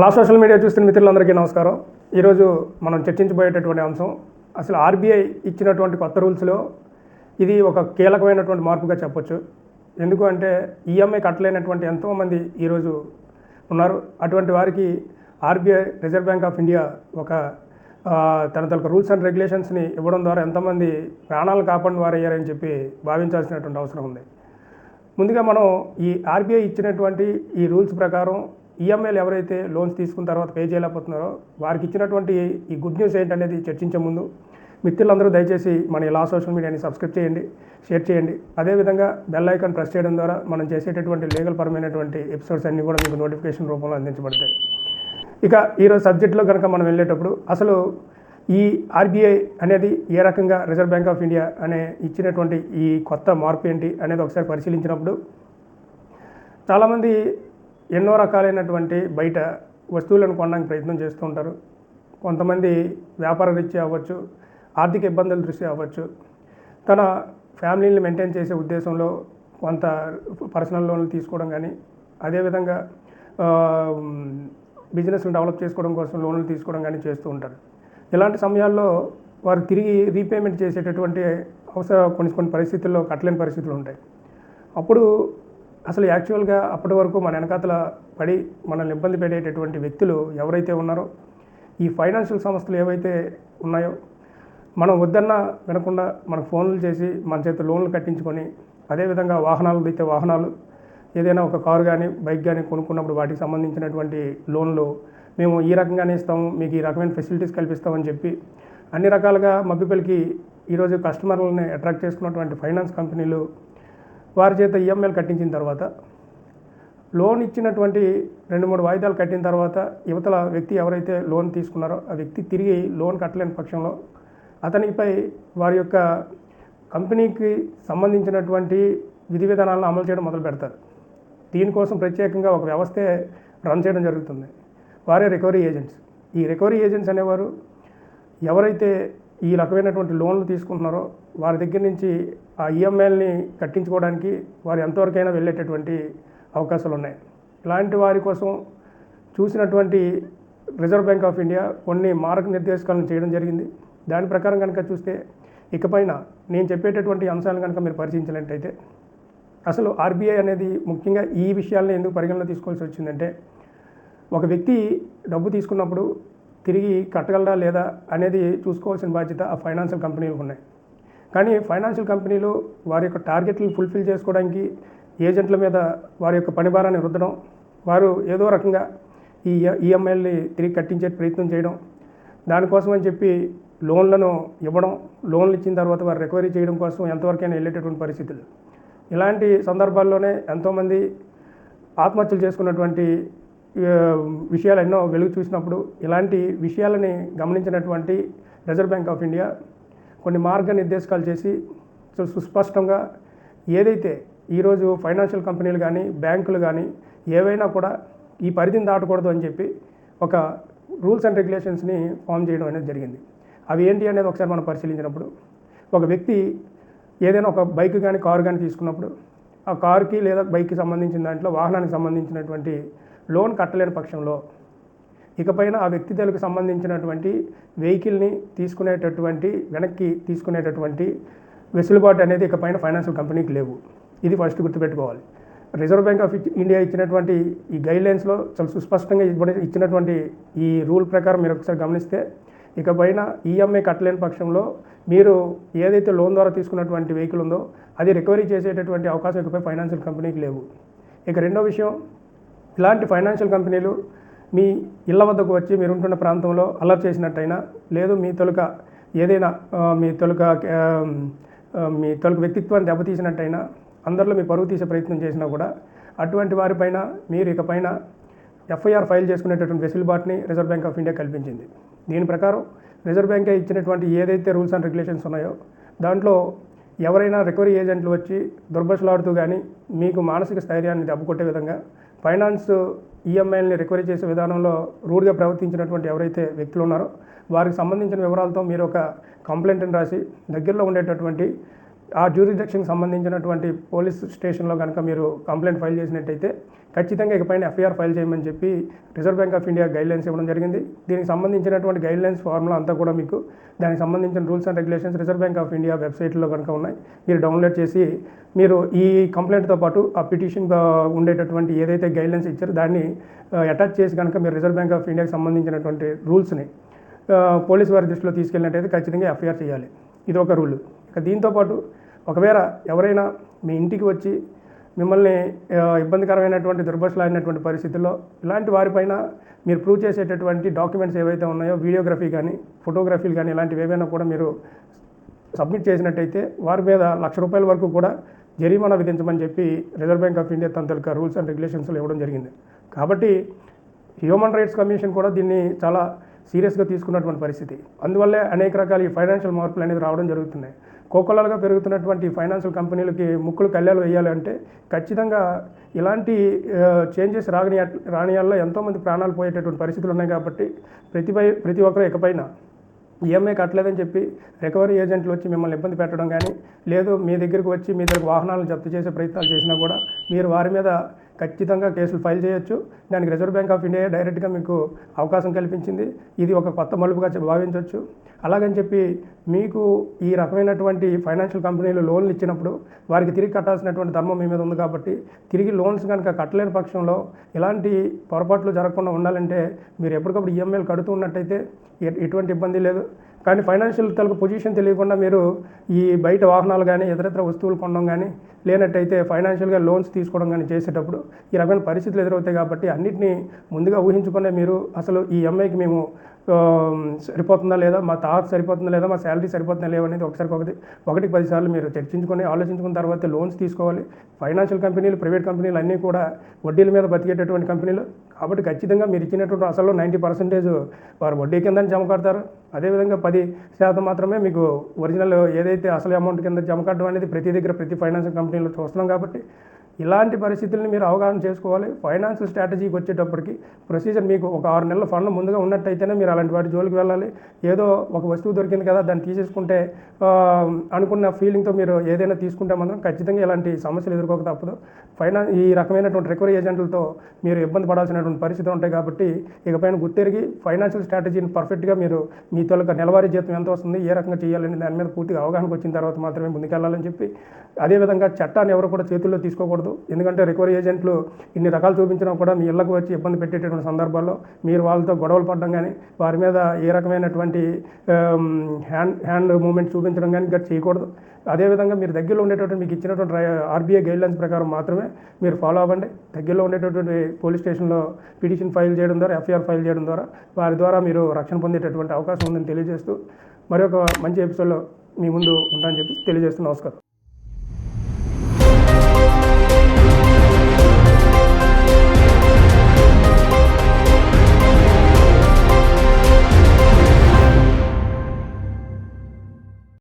లా social media చూస్తున్న మిత్రులందరికీ నమస్కారం. ఈరోజు మనం చర్చించబోయేటటువంటి అంశం అసలు ఆర్బీఐ ఇచ్చినటువంటి కొత్త రూల్స్లో ఇది ఒక కీలకమైనటువంటి మార్పుగా చెప్పొచ్చు. ఎందుకు అంటే ఈఎంఐ కట్టలేనటువంటి ఎంతోమంది ఈరోజు ఉన్నారు. అటువంటి వారికి RBI reserve bank of India ఒక తన తన రూల్స్ అండ్ రెగ్యులేషన్స్ని ఇవ్వడం ద్వారా ఎంతమంది ప్రాణాలు కాపాడిన వారు అయ్యారని చెప్పి భావించాల్సినటువంటి అవసరం ఉంది. ముందుగా మనం ఈ ఆర్బీఐ ఇచ్చినటువంటి ఈ రూల్స్ ప్రకారం ఈఎంఐలు ఎవరైతే లోన్స్ తీసుకున్న తర్వాత పే చేయలేకపోతున్నారో వారికి ఇచ్చినటువంటి ఈ గుడ్ న్యూస్ ఏంటనేది చర్చించే ముందు మిత్రులందరూ దయచేసి మన ఇలా సోషల్ మీడియాని సబ్స్క్రైబ్ చేయండి షేర్ చేయండి. అదేవిధంగా బెల్ ఐకాన్ ప్రెస్ చేయడం ద్వారా మనం చేసేటటువంటి లీగల్ పరమైనటువంటి ఎపిసోడ్స్ అన్నీ కూడా మీకు నోటిఫికేషన్ రూపంలో అందించబడతాయి. ఇక ఈరోజు సబ్జెక్ట్లో కనుక మనం వెళ్ళేటప్పుడు అసలు ఈ ఆర్బీఐ అనేది ఏ రకంగా రిజర్వ్ బ్యాంక్ ఆఫ్ ఇండియా అనే ఇచ్చినటువంటి ఈ కొత్త మార్పు ఏంటి అనేది ఒకసారి పరిశీలించినప్పుడు చాలామంది ఎన్నో రకాలైనటువంటి బయట వస్తువులను కొనడానికి ప్రయత్నం చేస్తూ ఉంటారు. కొంతమంది వ్యాపార రీత్యా అవ్వచ్చు ఆర్థిక ఇబ్బందుల దృష్ట్యా అవ్వచ్చు. తన ఫ్యామిలీని మెయింటైన్ చేసే ఉద్దేశంలో కొంత పర్సనల్ లోన్లు తీసుకోవడం కానీ అదేవిధంగా బిజినెస్ని డెవలప్ చేసుకోవడం కోసం లోన్లు తీసుకోవడం కానీ చేస్తూ ఉంటారు. ఇలాంటి సమయాల్లో వారు తిరిగి రీపేమెంట్ చేసేటటువంటి అవసర కొన్ని కొన్ని పరిస్థితుల్లో కట్టలేని పరిస్థితులు ఉంటాయి. అప్పుడు అసలు యాక్చువల్గా అప్పటి వరకు మన వెనకాతల పడి మనల్ని ఇబ్బంది పెట్టేటటువంటి వ్యక్తులు ఎవరైతే ఉన్నారో ఈ ఫైనాన్షియల్ సంస్థలు ఏవైతే ఉన్నాయో మనం వద్దన్నా వినకుండా మనకు ఫోన్లు చేసి మన చేత లోన్లు కట్టించుకొని అదేవిధంగా వాహనాలు అయితే వాహనాలు ఏదైనా ఒక కారు కానీ బైక్ కానీ కొనుక్కున్నప్పుడు వాటికి సంబంధించినటువంటి లోన్లు మేము ఈ రకంగానే ఇస్తాము మీకు ఈ రకమైన ఫెసిలిటీస్ కల్పిస్తామని చెప్పి అన్ని రకాలుగా మభ్యపలికి ఈరోజు కస్టమర్లని అట్రాక్ట్ చేసుకున్నటువంటి ఫైనాన్స్ కంపెనీలు వారి చేత ఈఎంఐలు కట్టించిన తర్వాత లోన్ ఇచ్చినటువంటి రెండు మూడు వాయిదాలు కట్టిన తర్వాత యువతల వ్యక్తి ఎవరైతే లోన్ తీసుకున్నారో ఆ వ్యక్తి తిరిగి లోన్ కట్టలేని పక్షంలో అతనిపై వారి యొక్క కంపెనీకి సంబంధించినటువంటి విధి విధానాలను అమలు చేయడం మొదలు పెడతారు. దీనికోసం ప్రత్యేకంగా ఒక వ్యవస్థే రన్ చేయడం జరుగుతుంది. వారే రికవరీ ఏజెంట్స్. ఈ రికవరీ ఏజెంట్స్ అనేవారు ఎవరైతే ఈ రకమైనటువంటి లోన్లు తీసుకుంటున్నారో వారి దగ్గర నుంచి ఆ ఈఎంఐల్ని కట్టించుకోవడానికి వారు ఎంతవరకైనా వెళ్ళేటటువంటి అవకాశాలు ఉన్నాయి ఇలాంటి వారి కోసం చూసినటువంటి రిజర్వ్ బ్యాంక్ ఆఫ్ ఇండియా కొన్ని మార్గనిర్దేశకాలను చేయడం జరిగింది. దాని ప్రకారం కనుక చూస్తే ఇకపైన నేను చెప్పేటటువంటి అంశాలను కనుక మీరు పరిశీలించినట్టయితే అసలు ఆర్బీఐ అనేది ముఖ్యంగా ఈ విషయాలను ఎందుకు పరిగణలో తీసుకోవాల్సి వచ్చిందంటే ఒక వ్యక్తి డబ్బు తీసుకున్నప్పుడు తిరిగి కట్టగలరా లేదా అనేది చూసుకోవాల్సిన బాధ్యత ఆ ఫైనాన్షియల్ కంపెనీలు ఉన్నాయి. కానీ ఫైనాన్షియల్ కంపెనీలు వారి యొక్క టార్గెట్లు ఫుల్ఫిల్ చేసుకోవడానికి ఏజెంట్ల మీద వారి యొక్క పని భారాన్ని రుద్దడం వారు ఏదో రకంగా ఈ ఈఎంఐల్ని తిరిగి కట్టించే ప్రయత్నం చేయడం దానికోసం అని చెప్పి లోన్లను ఇవ్వడం లోన్లు ఇచ్చిన తర్వాత వారు రికవరీ చేయడం కోసం ఎంతవరకైనా వెళ్ళేటటువంటి పరిస్థితులు. ఇలాంటి సందర్భాల్లోనే ఎంతోమంది ఆత్మహత్యలు చేసుకున్నటువంటి విషయాలు ఎన్నో వెలుగు చూసినప్పుడు ఇలాంటి విషయాలని గమనించినటువంటి రిజర్వ్ బ్యాంక్ ఆఫ్ ఇండియా కొన్ని మార్గనిర్దేశకాలు చేసి సు- సుస్పష్టంగా ఏదైతే ఈరోజు ఫైనాన్షియల్ కంపెనీలు కానీ బ్యాంకులు కానీ ఏవైనా కూడా ఈ పరిధిని దాటకూడదు అని చెప్పి ఒక రూల్స్ అండ్ రెగ్యులేషన్స్ని ఫామ్ చేయడం అనేది జరిగింది. అవి ఏంటి అనేది ఒకసారి మనం పరిశీలించినప్పుడు ఒక వ్యక్తి ఏదైనా ఒక బైక్ కానీ కారు కానీ తీసుకున్నప్పుడు ఆ కారుకి లేదా బైక్కి సంబంధించిన దాంట్లో వాహనానికి సంబంధించినటువంటి లోన్ కట్టలేని పక్షంలో ఇకపైన ఆ వ్యక్తిలకు సంబంధించినటువంటి వెహికల్ని తీసుకునేటటువంటి వెనక్కి తీసుకునేటటువంటి వెసులుబాటు అనేది ఇకపైన ఫైనాన్షియల్ కంపెనీకి లేవు. ఇది ఫస్ట్ గుర్తుపెట్టుకోవాలి. రిజర్వ్ బ్యాంక్ ఆఫ్ ఇండియా ఇచ్చినటువంటి ఈ గైడ్లైన్స్లో చాలా సుస్పష్టంగా ఇచ్చినటువంటి ఈ రూల్ ప్రకారం మీరు ఒకసారి గమనిస్తే ఇకపైన ఈఎంఐ కట్టలేని పక్షంలో మీరు ఏదైతే లోన్ ద్వారా తీసుకున్నటువంటి వెహికల్ ఉందో అది రికవరీ చేసేటటువంటి అవకాశం ఇకపై ఫైనాన్షియల్ కంపెనీకి లేవు. ఇక రెండో విషయం ఇలాంటి ఫైనాన్షియల్ కంపెనీలు మీ ఇళ్ళ వద్దకు వచ్చి మీరు ఉంటున్న ప్రాంతంలో అలర్ట్ చేసినట్టయినా లేదు మీ తొలక ఏదైనా మీ తొలుక మీ తొలుక వ్యక్తిత్వాన్ని దెబ్బతీసినట్టయినా అందరిలో మీ పరువు తీసే ప్రయత్నం చేసినా కూడా అటువంటి వారిపైన మీరు ఇకపైన ఎఫ్ఐఆర్ ఫైల్ చేసుకునేటటువంటి వెసులుబాటుని రిజర్వ్ బ్యాంక్ ఆఫ్ ఇండియా కల్పించింది. దీని ప్రకారం రిజర్వ్ బ్యాంకే ఇచ్చినటువంటి ఏదైతే రూల్స్ అండ్ రెగ్యులేషన్స్ ఉన్నాయో దాంట్లో ఎవరైనా రికవరీ ఏజెంట్లు వచ్చి దుర్భషలాడుతూ కానీ మీకు మానసిక స్థైర్యాన్ని దెబ్బకొట్టే విధంగా ఫైనాన్స్ ఈఎంఐల్ని రికవరీ చేసే విధానంలో రూడ్గా ప్రవర్తించినటువంటి ఎవరైతే వ్యక్తులు ఉన్నారో వారికి సంబంధించిన వివరాలతో మీరు ఒక కంప్లైంట్ని రాసి దగ్గరలో ఉండేటటువంటి ఆ జ్యూరిడిక్షన్కి సంబంధించినటువంటి పోలీస్ స్టేషన్లో కనుక మీరు కంప్లైంట్ ఫైల్ చేసినట్టయితే ఖచ్చితంగా ఇకపైన ఎఫ్ఐఆర్ ఫైల్ చేయమని చెప్పి reserve bank of India guidelines ఇవ్వడం జరిగింది. దీనికి సంబంధించినటువంటి గైడ్లైన్స్ ఫార్ములా అంతా కూడా మీకు దానికి సంబంధించిన rules and regulations reserve bank of India వెబ్సైట్లో కనుక ఉన్నాయి. మీరు డౌన్లోడ్ చేసి మీరు ఈ కంప్లైంట్తో పాటు ఆ పిటిషన్ ఉండేటటువంటి ఏదైతే గైడ్లైన్స్ ఇచ్చారో దాన్ని అటాచ్ చేసి కనుక మీరు రిజర్వ్ బ్యాంక్ ఆఫ్ ఇండియాకి సంబంధించినటువంటి రూల్స్ని పోలీస్ వారి దృష్టిలో తీసుకెళ్ళినట్టయితే ఖచ్చితంగా ఎఫ్ఐఆర్ చేయాలి. ఇది ఒక రూల్ ఇక దీంతోపాటు ఒకవేళ ఎవరైనా మీ ఇంటికి వచ్చి మిమ్మల్ని ఇబ్బందికరమైనటువంటి దుర్భషలాడినటువంటి పరిస్థితుల్లో ఇలాంటి వారిపైన మీరు ప్రూవ్ చేసేటటువంటి డాక్యుమెంట్స్ ఏవైతే ఉన్నాయో వీడియోగ్రఫీ కానీ ఫోటోగ్రఫీలు కానీ ఇలాంటివి ఏవైనా కూడా మీరు సబ్మిట్ చేసినట్టయితే వారి మీద లక్ష రూపాయల వరకు కూడా జరిమానా విధించమని చెప్పి రిజర్వ్ బ్యాంక్ ఆఫ్ ఇండియా తన తాలూకా రూల్స్ అండ్ రెగ్యులేషన్స్లో ఇవ్వడం జరిగింది. కాబట్టి హ్యూమన్ రైట్స్ కమిషన్ కూడా దీన్ని చాలా సీరియస్గా తీసుకున్నటువంటి పరిస్థితి. అందువల్లే అనేక రకాల ఈ ఫైనాన్షియల్ మార్పులు అనేది రావడం జరుగుతున్నాయి. కోకొల్లలుగా పెరుగుతున్నటువంటి ఫైనాన్షియల్ కంపెనీలకి ముక్కులు కళ్యాలు వేయాలి అంటే ఖచ్చితంగా ఇలాంటి చేంజెస్ రాని రానియాల్లో ఎంతోమంది ప్రాణాలు పోయేటటువంటి పరిస్థితులు ఉన్నాయి కాబట్టి ప్రతిపై ప్రతి ఒక్కరు ఇకపైన ఈఎంఐ కట్టలేదని చెప్పి రికవరీ ఏజెంట్లు వచ్చి మిమ్మల్ని ఇబ్బంది పెట్టడం కానీ లేదు మీ దగ్గరికి వచ్చి మీ దగ్గర వాహనాలను జప్తు చేసే ప్రయత్నాలు చేసినా కూడా మీరు వారి మీద ఖచ్చితంగా కేసులు ఫైల్ చేయొచ్చు. దానికి రిజర్వ్ బ్యాంక్ ఆఫ్ ఇండియా డైరెక్ట్గా మీకు అవకాశం కల్పించింది. ఇది ఒక కొత్త మలుపుగా భావించవచ్చు అలాగని చెప్పి మీకు ఈ రకమైనటువంటి ఫైనాన్షియల్ కంపెనీలు లోన్లు ఇచ్చినప్పుడు వారికి తిరిగి కట్టాల్సినటువంటి ధర్మం మీ మీద ఉంది కాబట్టి తిరిగి లోన్స్ కనుక కట్టలేని పక్షంలో ఇలాంటి పొరపాట్లు జరగకుండా ఉండాలంటే మీరు ఎప్పటికప్పుడు ఈఎంఐలు కడుతూ ఉన్నట్టయితే ఎటువంటి ఇబ్బంది లేదు. కానీ ఫైనాన్షియల్ తలకు పొజిషన్ తెలియకుండా మీరు ఈ బయట వాహనాలు కానీ ఇతరత్ర వస్తువులు కొనడం కానీ లేనట్టయితే ఫైనాన్షియల్గా లోన్స్ తీసుకోవడం కానీ చేసేటప్పుడు ఈ రకమైన పరిస్థితులు ఎదురవుతాయి కాబట్టి అన్నింటినీ ముందుగా ఊహించుకునే మీరు అసలు ఈ ఎంఐకి మేము సరిపోతుందా లేదా మా తాత సరిపోతుందా లేదా మా శాలరీ సరిపోతుందా లేవు అనేది ఒకసారి ఒకటి ఒకటికి పదిసార్లు మీరు చర్చించుకొని ఆలోచించుకున్న తర్వాత లోన్స్ తీసుకోవాలి. ఫైనాన్షియల్ కంపెనీలు ప్రైవేట్ కంపెనీలు అన్నీ కూడా వడ్డీల మీద బతికేటటువంటి కంపెనీలు. కాబట్టి ఖచ్చితంగా మీరు ఇచ్చినటువంటి అసలు నైంటీ పర్సెంటేజ్ వారు వడ్డీ కింద జమ కడతారు. అదేవిధంగా పది శాతం మాత్రమే మీకు ఒరిజినల్ ఏదైతే అసలు అమౌంట్ కింద జమ కట్టడం అనేది ప్రతి దగ్గర ప్రతి ఫైనాన్షియల్ కంపెనీలో చూస్తున్నాం కాబట్టి ఇలాంటి పరిస్థితుల్ని మీరు అవగాహన చేసుకోవాలి. ఫైనాన్షియల్ స్ట్రాటజీకి వచ్చేటప్పటికి ప్రొసీజర్ మీకు ఒక ఆరు నెలల ఫండ్ ముందుగా ఉన్నట్టయితేనే మీరు అలాంటి వాటి జోలికి వెళ్ళాలి. ఏదో ఒక వస్తువు దొరికింది కదా దాన్ని తీసేసుకుంటే అనుకున్న ఫీలింగ్తో మీరు ఏదైనా తీసుకుంటే మాత్రం ఖచ్చితంగా ఇలాంటి సమస్యలు ఎదుర్కోక తప్పదు. ఫైనాన్స్ ఈ రకమైనటువంటి రికవరీ ఏజెంట్లతో మీరు ఇబ్బంది పడాల్సినటువంటి పరిస్థితులు ఉంటాయి కాబట్టి ఇకపైన గుర్తెరిగి ఫైనాన్షియల్ స్ట్రాటజీని పర్ఫెక్ట్గా మీరు మీ తొలక నెలవారీ జీతం ఎంత వస్తుంది ఏ రకంగా చేయాలని దాని మీద పూర్తిగా అవగాహనకు వచ్చిన తర్వాత మాత్రమే ముందుకెళ్ళాలని చెప్పి అదేవిధంగా చట్టాన్ని ఎవరు కూడా చేతుల్లో తీసుకోకూడదు. ఎందుకంటే రికవరీ ఏజెంట్లు ఇన్ని రకాలు చూపించినా కూడా మీ ఇళ్ళకు వచ్చి ఇబ్బంది పెట్టేటటువంటి సందర్భాల్లో మీరు వాళ్ళతో గొడవలు పడడం కానీ వారి మీద ఏ రకమైనటువంటి హ్యాండ్ హ్యాండ్ మూమెంట్ చూపించడం కానీ గట్ చేయకూడదు. అదేవిధంగా మీరు దగ్గరలో ఉండేటటువంటి మీకు ఇచ్చినటువంటి ఆర్బీఐ గైడ్లైన్స్ ప్రకారం మాత్రమే మీరు ఫాలో అవ్వండి. దగ్గరలో ఉండేటటువంటి పోలీస్ స్టేషన్లో పిటిషన్ ఫైల్ చేయడం ద్వారా ఎఫ్ఐఆర్ ఫైల్ చేయడం ద్వారా వారి ద్వారా మీరు రక్షణ పొందేటటువంటి అవకాశం ఉందని తెలియజేస్తూ మరొక మంచి ఎపిసోడ్లో మీ ముందు ఉంటానని చెప్పి తెలియజేస్తూ నమస్కారం.